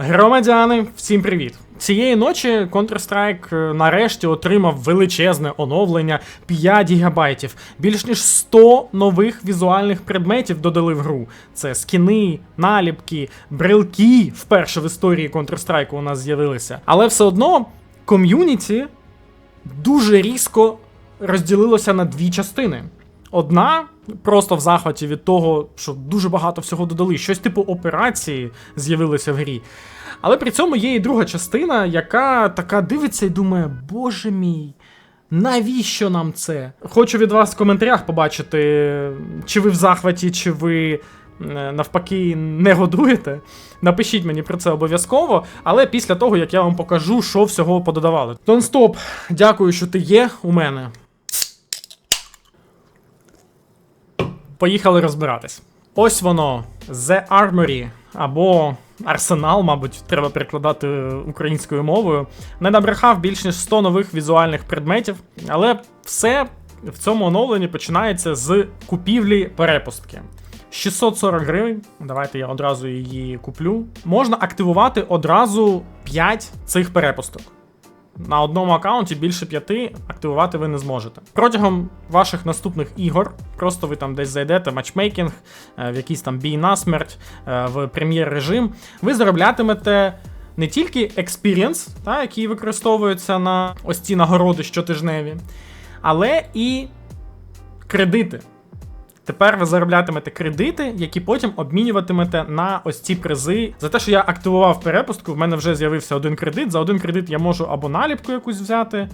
Громадяни, всім привіт! Цієї ночі Counter-Strike е, нарешті отримав величезне оновлення 5 гігабайтів. Більш ніж 100 нових візуальних предметів додали в гру. Це скіни, наліпки, брелки вперше в історії Counter-Strike у нас з'явилися. Але все одно ком'юніті дуже різко розділилося на дві частини. Одна просто в захваті від того, що дуже багато всього додали. Щось типу операції з'явилося в грі. Але при цьому є і друга частина, яка така дивиться і думає, боже мій. Навіщо нам це? Хочу від вас в коментарях побачити, чи ви в захваті, чи ви е, навпаки не годуєте. Напишіть мені про це обов'язково, але після того, як я вам покажу, що всього пододавали. Тонстоп, дякую, що ти є у мене. Поїхали розбиратись. Ось воно, The Armory, або Арсенал, мабуть, треба перекладати українською мовою. Не набрехав більш ніж 100 нових візуальних предметів, але все в цьому оновленні починається з купівлі перепустки. 640 гривень. Давайте я одразу її куплю. Можна активувати одразу 5 цих перепусток. На одному аккаунті більше п'яти активувати ви не зможете. Протягом ваших наступних ігор, просто ви там десь зайдете, матчмейкінг, е, в якийсь там бій на смерть, е, в прем'єр режим, ви зароблятимете не тільки експірієнс, який використовується на ось ці нагороди щотижневі, але і кредити. Тепер ви зароблятимете кредити, які потім обмінюватимете на ось ці призи. За те, що я активував перепустку, в мене вже з'явився один кредит. За один кредит я можу або наліпку якусь взяти,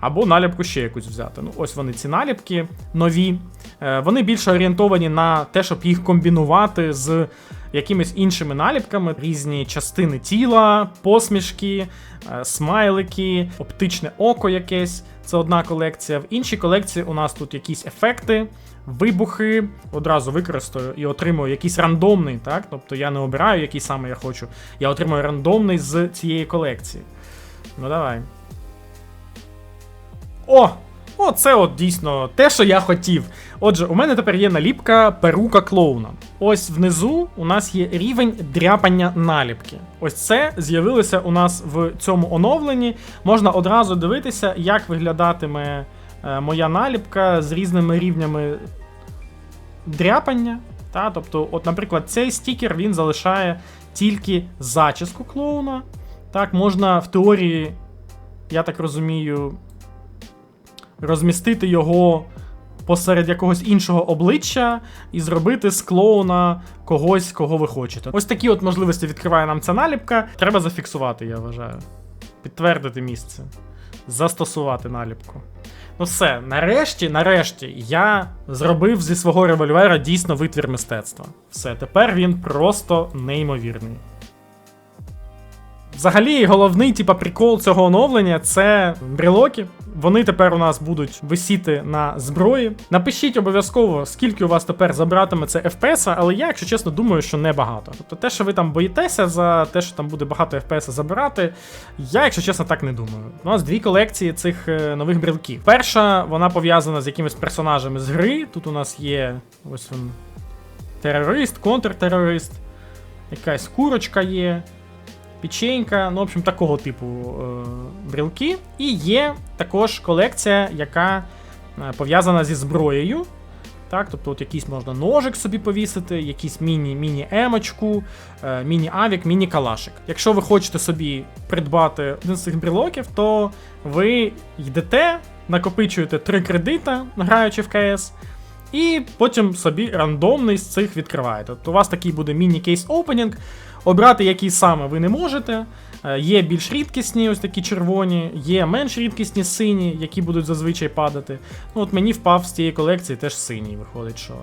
або наліпку ще якусь взяти. Ну, ось вони ці наліпки нові. Е, вони більше орієнтовані на те, щоб їх комбінувати з якимись іншими наліпками, різні частини тіла, посмішки, е, смайлики, оптичне око якесь. Це одна колекція. В іншій колекції у нас тут якісь ефекти вибухи, одразу використаю і отримую якийсь рандомний, так? Тобто я не обираю, який саме я хочу. Я отримую рандомний з цієї колекції. Ну давай. О! О, це от дійсно те, що я хотів. Отже, у мене тепер є наліпка перука клоуна. Ось внизу у нас є рівень дряпання наліпки. Ось це з'явилося у нас в цьому оновленні. Можна одразу дивитися, як виглядатиме моя наліпка з різними рівнями дряпання. Та? Тобто, от, наприклад, цей стікер він залишає тільки зачіску клоуна. Так, можна в теорії, я так розумію, розмістити його посеред якогось іншого обличчя і зробити з клоуна когось, кого ви хочете. Ось такі от можливості відкриває нам ця наліпка. Треба зафіксувати, я вважаю. Підтвердити місце. Застосувати наліпку. Ну все, нарешті, нарешті, я зробив зі свого револьвера дійсно витвір мистецтва. Все, тепер він просто неймовірний. Взагалі, головний, типа, прикол цього оновлення це брелоки. Вони тепер у нас будуть висіти на зброї. Напишіть обов'язково, скільки у вас тепер забратиме це FPS, але я, якщо чесно, думаю, що небагато. Тобто те, що ви там боїтеся за те, що там буде багато FPS забирати, я, якщо чесно, так не думаю. У нас дві колекції цих е, нових брелків. Перша, вона пов'язана з якимись персонажами з гри. Тут у нас є ось він терорист, контртерорист, якась курочка є печенька, ну, в общем, такого типу е, брілки. І є також колекція, яка е, пов'язана зі зброєю. Так, Тобто от якийсь можна ножик собі повісити, якийсь міні-емочку, е, міні-авік, міні-калашик. Якщо ви хочете собі придбати один з цих брілоків, то ви йдете, накопичуєте три кредита, граючи в КС, і потім собі рандомний з цих відкриваєте. Тобто у вас такий буде міні-кейс опенінг. Обрати який саме ви не можете. Е, є більш рідкісні, ось такі червоні, є менш рідкісні сині, які будуть зазвичай падати. Ну от Мені впав з цієї колекції теж синій, виходить, що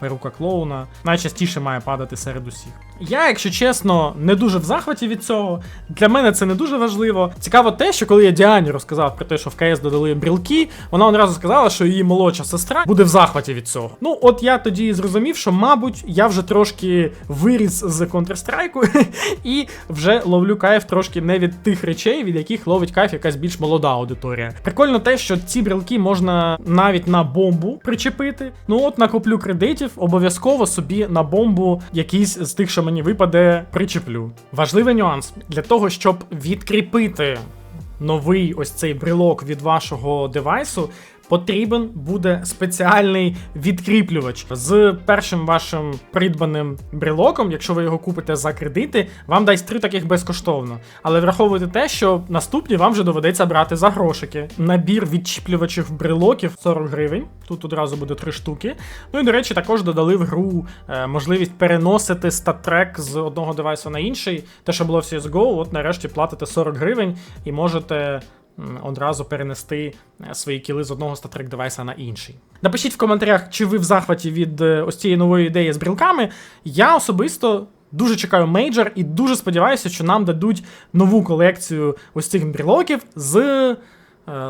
перука клоуна найчастіше має падати серед усіх. Я, якщо чесно, не дуже в захваті від цього. Для мене це не дуже важливо. Цікаво те, що коли я Діані розказав про те, що в КС додали брілки, вона одразу сказала, що її молодша сестра буде в захваті від цього. Ну, от я тоді зрозумів, що, мабуть, я вже трошки виріс з Counter-Strike і вже ловлю кайф трошки не від тих речей, від яких ловить кайф якась більш молода аудиторія. Прикольно те, що ці брілки можна навіть на бомбу причепити. Ну от накоплю кредитів кредитів, обов'язково собі на бомбу якийсь з тих, що мені випаде, причеплю. Важливий нюанс для того, щоб відкріпити новий ось цей брелок від вашого девайсу. Потрібен буде спеціальний відкріплювач з першим вашим придбаним брелоком. Якщо ви його купите за кредити, вам дасть три таких безкоштовно. Але враховуйте те, що наступні вам вже доведеться брати за грошики. Набір відчіплювачів брелоків 40 гривень. Тут одразу буде три штуки. Ну і до речі, також додали в гру е, можливість переносити статрек з одного девайсу на інший. Те, що було в CSGO, от нарешті платите 40 гривень і можете одразу перенести е, свої кіли з одного статрек девайса на інший. Напишіть в коментарях, чи ви в захваті від е, ось цієї нової ідеї з брілками. Я особисто. Дуже чекаю мейджор і дуже сподіваюся, що нам дадуть нову колекцію ось цих брілоків з е,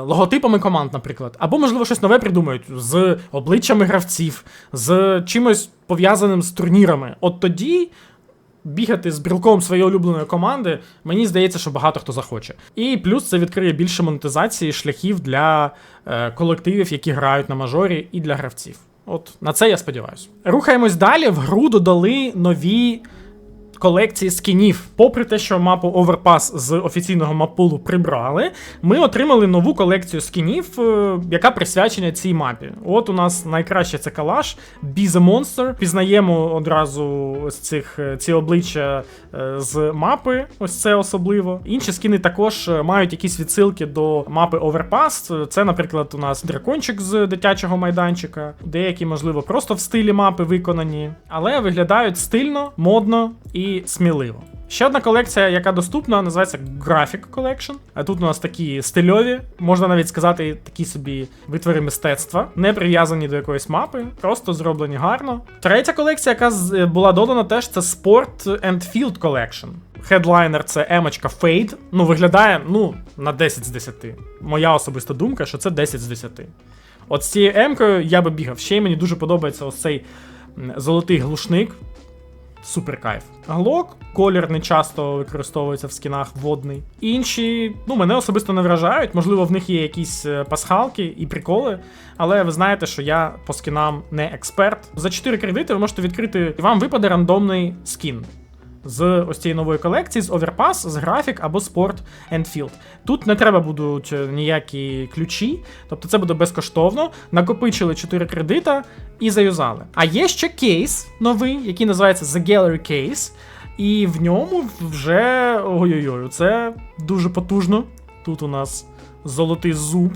логотипами команд, наприклад. Або, можливо, щось нове придумають з обличчями гравців, з чимось пов'язаним з турнірами. От тоді бігати з брілком своєї улюбленої команди, мені здається, що багато хто захоче. І плюс це відкриє більше монетизації шляхів для е, колективів, які грають на мажорі, і для гравців. От на це я сподіваюся. Рухаємось далі. В гру додали нові. Колекції скінів. Попри те, що мапу Overpass з офіційного мапулу прибрали, ми отримали нову колекцію скінів, е, яка присвячена цій мапі. От у нас найкраще це калаш, Be the Monster. Пізнаємо одразу ось цих е, ці обличчя е, з мапи, ось це особливо. Інші скіни також мають якісь відсилки до мапи Overpass. Це, наприклад, у нас дракончик з дитячого майданчика, деякі, можливо, просто в стилі мапи виконані, але виглядають стильно, модно і сміливо. Ще одна колекція, яка доступна, називається Graphic Collection. А тут у нас такі стильові, можна навіть сказати, такі собі витвори мистецтва, не прив'язані до якоїсь мапи, просто зроблені гарно. Третя колекція, яка була додана, теж це Sport and Field Collection. Хедлайнер це емочка Fade. Ну, виглядає ну, на 10 з 10. Моя особиста думка, що це 10 з 10. От з цією емкою я би бігав. Ще й мені дуже подобається ось цей золотий глушник. Супер кайф. Глок, колір не часто використовується в скінах водний. Інші, ну, мене особисто не вражають. Можливо, в них є якісь е, пасхалки і приколи, але ви знаєте, що я по скінам не експерт. За 4 кредити ви можете відкрити, і вам випаде рандомний скін. З ось цієї нової колекції, з Overpass, з графік або Sport and Field. Тут не треба будуть е, ніякі ключі, тобто це буде безкоштовно. Накопичили 4 кредита і заюзали. А є ще кейс новий, який називається The Gallery Case. І в ньому вже ой-ой-ой, це дуже потужно. Тут у нас золотий зуб.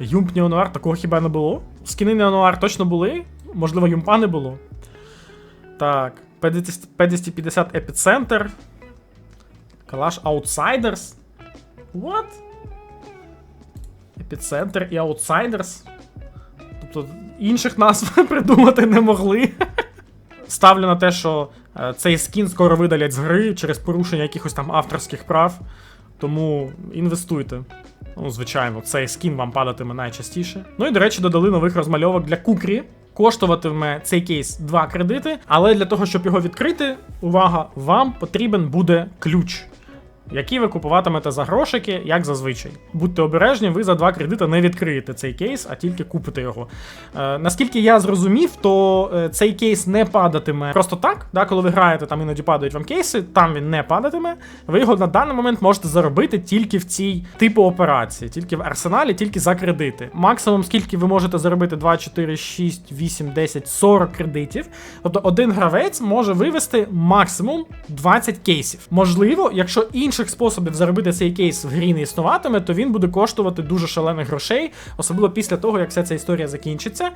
Юмп Неонуар, такого хіба не було? Скіни Неонуар точно були? Можливо, юмпа не було. Так, P250 Epicenter. Калаш Outsiders. What? Епіцентр і Outsiders. Тобто інших назв придумати не могли. Ставлю на те, що е, цей скін скоро видалять з гри через порушення якихось там авторських прав. Тому інвестуйте. Ну, звичайно, цей скін вам падатиме найчастіше. Ну і, до речі, додали нових розмальовок для кукрі. Коштуватиме цей кейс 2 кредити, але для того, щоб його відкрити, увага, вам потрібен буде ключ. Які ви купуватимете за грошики, як зазвичай. Будьте обережні, ви за два кредити не відкриєте цей кейс, а тільки купите його. Е, наскільки я зрозумів, то е, цей кейс не падатиме просто так. Да, коли ви граєте, там іноді падають вам кейси, там він не падатиме. Ви його на даний момент можете заробити тільки в цій типу операції, тільки в арсеналі, тільки за кредити. Максимум, скільки ви можете заробити 2, 4, 6, 8, 10, 40 кредитів. Тобто один гравець може вивести максимум 20 кейсів. Можливо, якщо інших способів заробити цей кейс в грі не існуватиме, то він буде коштувати дуже шалених грошей, особливо після того, як вся ця історія закінчиться.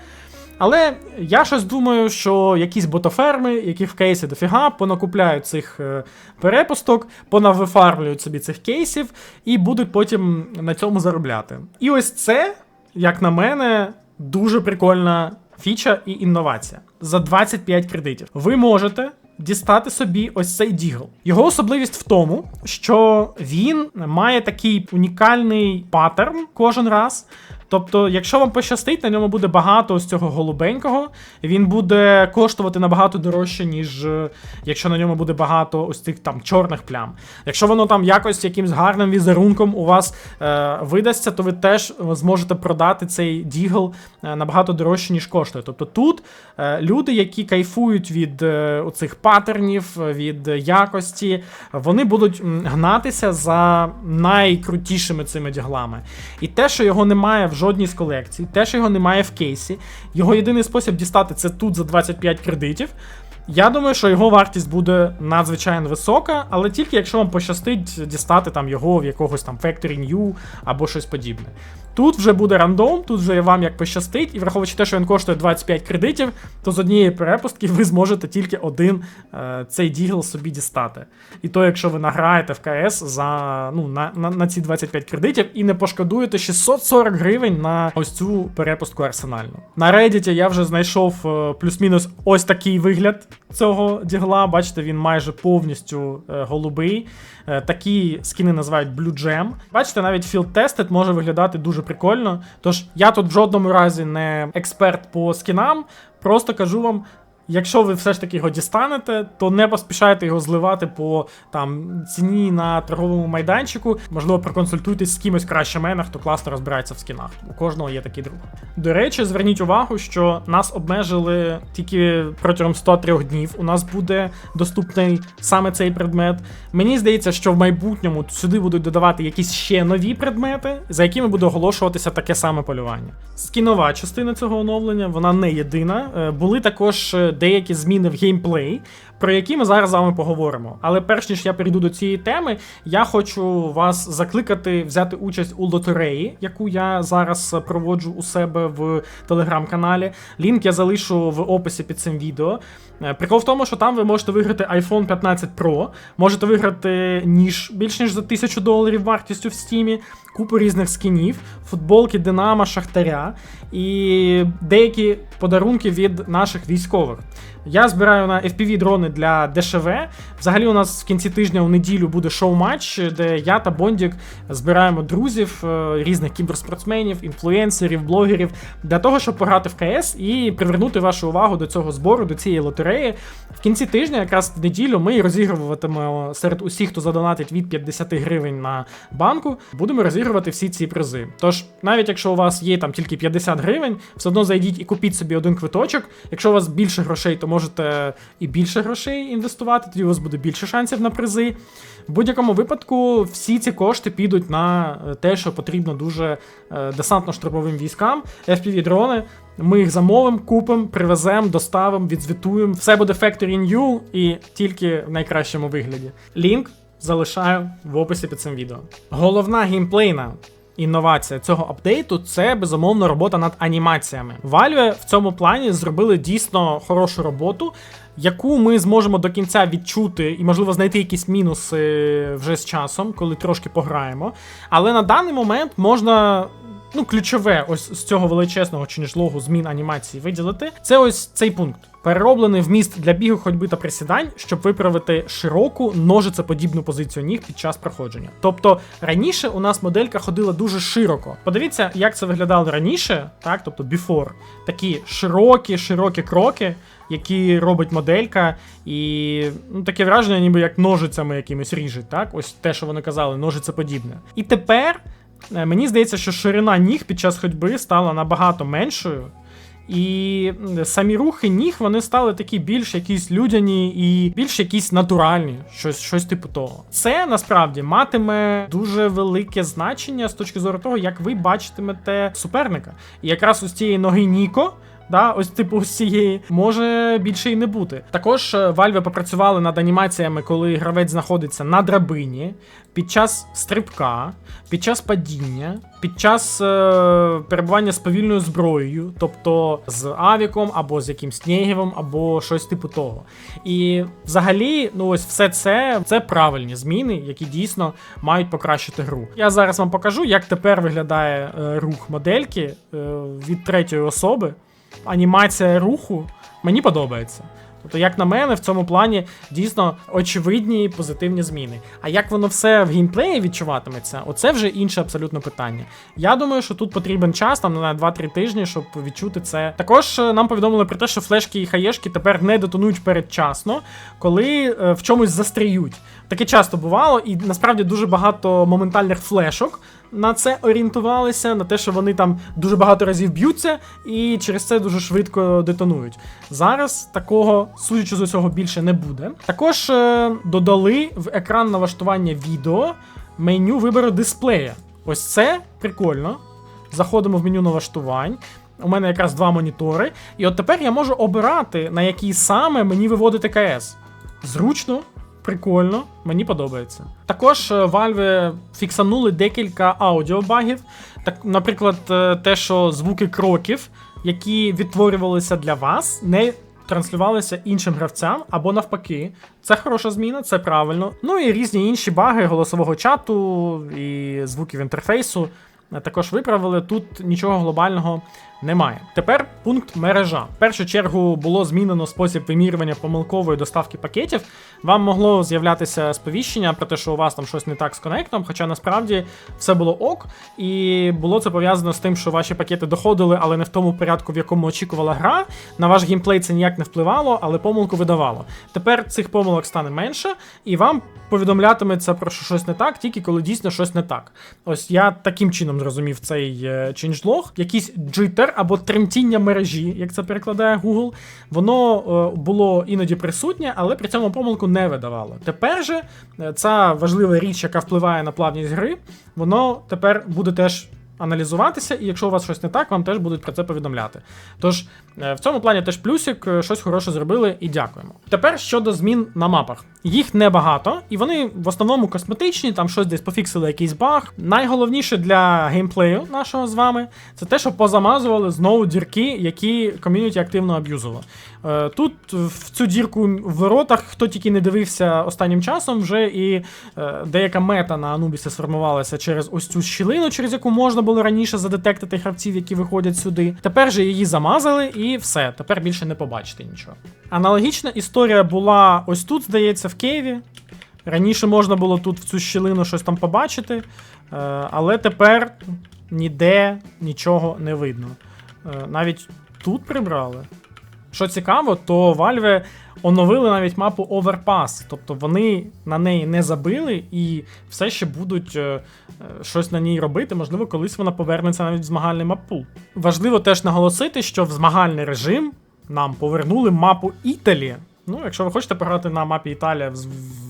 Але я щось думаю, що якісь ботоферми, які в кейсі дофіга, понакупляють цих е, перепусток, понавифармлюють собі цих кейсів і будуть потім на цьому заробляти. І ось це, як на мене, дуже прикольна фіча і інновація. За 25 кредитів. Ви можете. Дістати собі ось цей дігл. Його особливість в тому, що він має такий унікальний паттерн кожен раз. Тобто, якщо вам пощастить, на ньому буде багато ось цього голубенького, він буде коштувати набагато дорожче, ніж е, якщо на ньому буде багато ось цих там чорних плям. Якщо воно там якось якимсь гарним візерунком у вас е, видасться, то ви теж зможете продати цей дігл е, набагато дорожче, ніж коштує. Тобто тут е, люди, які кайфують від е, оцих паттернів, від якості, вони будуть гнатися за найкрутішими цими діглами. І те, що його немає в жодній з колекцій, теж його немає в кейсі, його єдиний спосіб дістати це тут за 25 кредитів. Я думаю, що його вартість буде надзвичайно висока, але тільки якщо вам пощастить дістати там його в якогось там Factory New або щось подібне. Тут вже буде рандом, тут вже вам як пощастить, і враховуючи те, що він коштує 25 кредитів, то з однієї перепустки ви зможете тільки один е, цей дігл собі дістати. І то, якщо ви награєте в КС за ну, на, на, на ці 25 кредитів і не пошкодуєте 640 гривень на ось цю перепустку арсенальну. На Reddit я вже знайшов е, плюс-мінус ось такий вигляд цього дігла. Бачите, він майже повністю е, голубий. Е, такі скіни називають Blue Jam. Бачите, навіть Field Tested може виглядати дуже прикольно. Тож я тут в жодному разі не експерт по скінам, просто кажу вам. Якщо ви все ж таки його дістанете, то не поспішайте його зливати по там ціні на торговому майданчику. Можливо, проконсультуйтесь з кимось краще мене, хто класно розбирається в скінах. У кожного є такий друг. До речі, зверніть увагу, що нас обмежили тільки протягом 103 днів. У нас буде доступний саме цей предмет. Мені здається, що в майбутньому сюди будуть додавати якісь ще нові предмети, за якими буде оголошуватися таке саме полювання. Скінова частина цього оновлення, вона не єдина. Е, Були також е, деякі зміни в геймплей, про які ми зараз з вами поговоримо. Але перш ніж я перейду до цієї теми, я хочу вас закликати взяти участь у лотереї, яку я зараз проводжу у себе в телеграм-каналі. Лінк я залишу в описі під цим відео. Е, Прикол в тому, що там ви можете виграти iPhone 15 Pro, можете виграти ніж більш ніж за 1000 доларів вартістю в стімі, купу різних скінів, футболки Динамо, Шахтаря і деякі подарунки від наших військових. Я збираю на FPV дрони для ДШВ. Взагалі, у нас в кінці тижня у неділю буде шоу-матч, де я та Бондік збираємо друзів, е, різних кіберспортсменів, інфлюенсерів, блогерів для того, щоб пограти в КС і привернути вашу увагу до цього збору, до цієї лотереї. В кінці тижня, якраз в неділю, ми розігруватимемо серед усіх, хто задонатить від 50 гривень на банку, будемо розігрувати всі ці призи. Тож, навіть якщо у вас є там тільки 50 гривень, все одно зайдіть і купіть собі один квиточок. Якщо у вас більше грошей, то можете і більше грошей інвестувати, тоді у вас буде більше шансів на призи. В будь-якому випадку всі ці кошти підуть на е, те, що потрібно дуже е, десантно-штурмовим військам, FPV-дрони. Ми їх замовимо, купимо, привеземо, доставимо, відзвітуємо. Все буде Factory New і тільки в найкращому вигляді. Лінк залишаю в описі під цим відео. Головна геймплейна Інновація цього апдейту це безумовно робота над анімаціями. Valve в цьому плані зробили дійсно хорошу роботу, яку ми зможемо до кінця відчути і, можливо, знайти якісь мінуси вже з часом, коли трошки пограємо. Але на даний момент можна. Ну, ключове, ось з цього величезного чи ніжлого змін анімації виділити, це ось цей пункт. Перероблений вміст для бігу, ходьби та присідань, щоб виправити широку ножицеподібну позицію ніг під час проходження. Тобто раніше у нас моделька ходила дуже широко. Подивіться, як це виглядало раніше, так, тобто before. Такі широкі, широкі кроки, які робить моделька, і ну, таке враження, ніби як ножицями якимось ріжуть, так? Ось те, що вони казали, ножицеподібне. І тепер. е, Мені здається, що ширина ніг під час ходьби стала набагато меншою, і самі рухи ніг вони стали такі більш якісь людяні і більш якісь натуральні, щось, щось типу того. Це насправді матиме дуже велике значення з точки зору того, як ви бачитимете суперника. І якраз ось цієї ноги Ніко. Да, ось типу ось цієї може більше і не бути. Також е, Valve попрацювали над анімаціями, коли гравець знаходиться на драбині, під час стрибка, під час падіння, під час е, перебування з повільною зброєю, тобто з авіком або з якимсь снігівом, або щось типу того. І взагалі, ну ось все це це правильні зміни, які дійсно мають покращити гру. Я зараз вам покажу, як тепер виглядає е, рух модельки е, від третьої особи анімація руху мені подобається. Тобто, як на мене, в цьому плані дійсно очевидні позитивні зміни. А як воно все в геймплеї відчуватиметься, оце вже інше абсолютно питання. Я думаю, що тут потрібен час, там на 2-3 тижні, щоб відчути це. Також е, нам повідомили про те, що флешки і хаєшки тепер не детонують передчасно, коли е, в чомусь застріють. Таке часто бувало, і насправді дуже багато моментальних флешок на це орієнтувалися, на те, що вони там дуже багато разів б'ються, і через це дуже швидко детонують. Зараз такого, судячи з усього, більше не буде. Також е, додали в екран налаштування відео меню вибору дисплея. Ось це прикольно. Заходимо в меню налаштувань. У мене якраз два монітори. І от тепер я можу обирати, на який саме мені виводити КС. Зручно, прикольно, мені подобається. Також е, Valve фіксанули декілька аудіобагів. Так, наприклад, е, те, що звуки кроків, які відтворювалися для вас, не транслювалися іншим гравцям або навпаки. Це хороша зміна, це правильно. Ну і різні інші баги голосового чату і звуків інтерфейсу. е, Також виправили тут нічого глобального немає. Тепер пункт мережа. В першу чергу було змінено спосіб вимірювання помилкової доставки пакетів. Вам могло з'являтися сповіщення про те, що у вас там щось не так з коннектом, хоча насправді все було ок, і було це пов'язано з тим, що ваші пакети доходили, але не в тому порядку, в якому очікувала гра. На ваш геймплей це ніяк не впливало, але помилку видавало. Тепер цих помилок стане менше, і вам повідомлятиметься про що щось не так, тільки коли дійсно щось не так. Ось я таким чином зрозумів цей е. Якийсь джитер або тремтіння мережі, як це перекладає Google, воно е, було іноді присутнє, але при цьому помилку не видавало. Тепер же е, ця важлива річ, яка впливає на плавність гри, воно тепер буде теж. Аналізуватися, і якщо у вас щось не так, вам теж будуть про це повідомляти. Тож в цьому плані теж плюсик, е, щось хороше зробили і дякуємо. Тепер щодо змін на мапах. Їх небагато, і вони в основному косметичні, там щось десь пофіксили якийсь баг. Найголовніше для геймплею нашого з вами це те, що позамазували знову дірки, які ком'юніті активно аб'юзило. Е, Тут в цю дірку в воротах, хто тільки не дивився останнім часом, вже і е, деяка мета на Анубісі сформувалася через ось цю щілину, через яку можна було раніше задетектити гравців, які виходять сюди. Тепер же її замазали, і все. Тепер більше не побачите нічого. Аналогічна історія була ось тут, здається, в Києві. Раніше можна було тут в цю щілину щось там побачити, е, але тепер ніде нічого не видно. Е, Навіть тут прибрали. Що цікаво, то Valve оновили навіть мапу Overpass, тобто вони на неї не забили і все ще будуть е, е, щось на ній робити. Можливо, колись вона повернеться навіть в змагальний маппул. Важливо теж наголосити, що в змагальний режим нам повернули мапу Італії. Ну, якщо ви хочете пограти на мапі Італія в,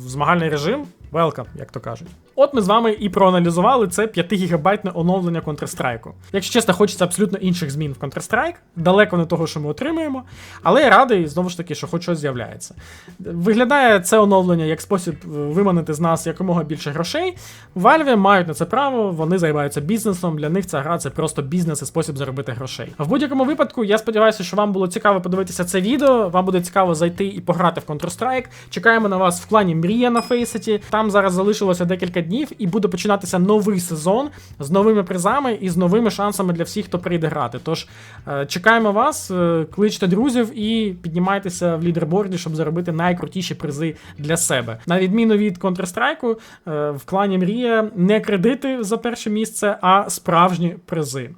змагальний режим, welcome, як то кажуть. От ми з вами і проаналізували це 5-гігабайтне оновлення Counter-Strike. Якщо чесно, хочеться абсолютно інших змін в Counter-Strike, далеко не того, що ми отримуємо, але я радий знову ж таки, що хоч щось з'являється. Виглядає це оновлення як спосіб е, виманити з нас якомога більше грошей. Valve мають на це право, вони займаються бізнесом. Для них ця гра це просто бізнес і спосіб заробити грошей. В будь-якому випадку, я сподіваюся, що вам було цікаво подивитися це відео. Вам буде цікаво зайти і пограти в Counter-Strike. Чекаємо на вас в клані Мрія на Фейсеті. Там зараз залишилося декілька днів, і буде починатися новий сезон з новими призами і з новими шансами для всіх, хто прийде грати. Тож е, чекаємо вас, е, кличте друзів і піднімайтеся в лідерборді, щоб заробити найкрутіші призи для себе. На відміну від Counter-Strike, е, в клані Мрія не кредити за перше місце, а справжні призи.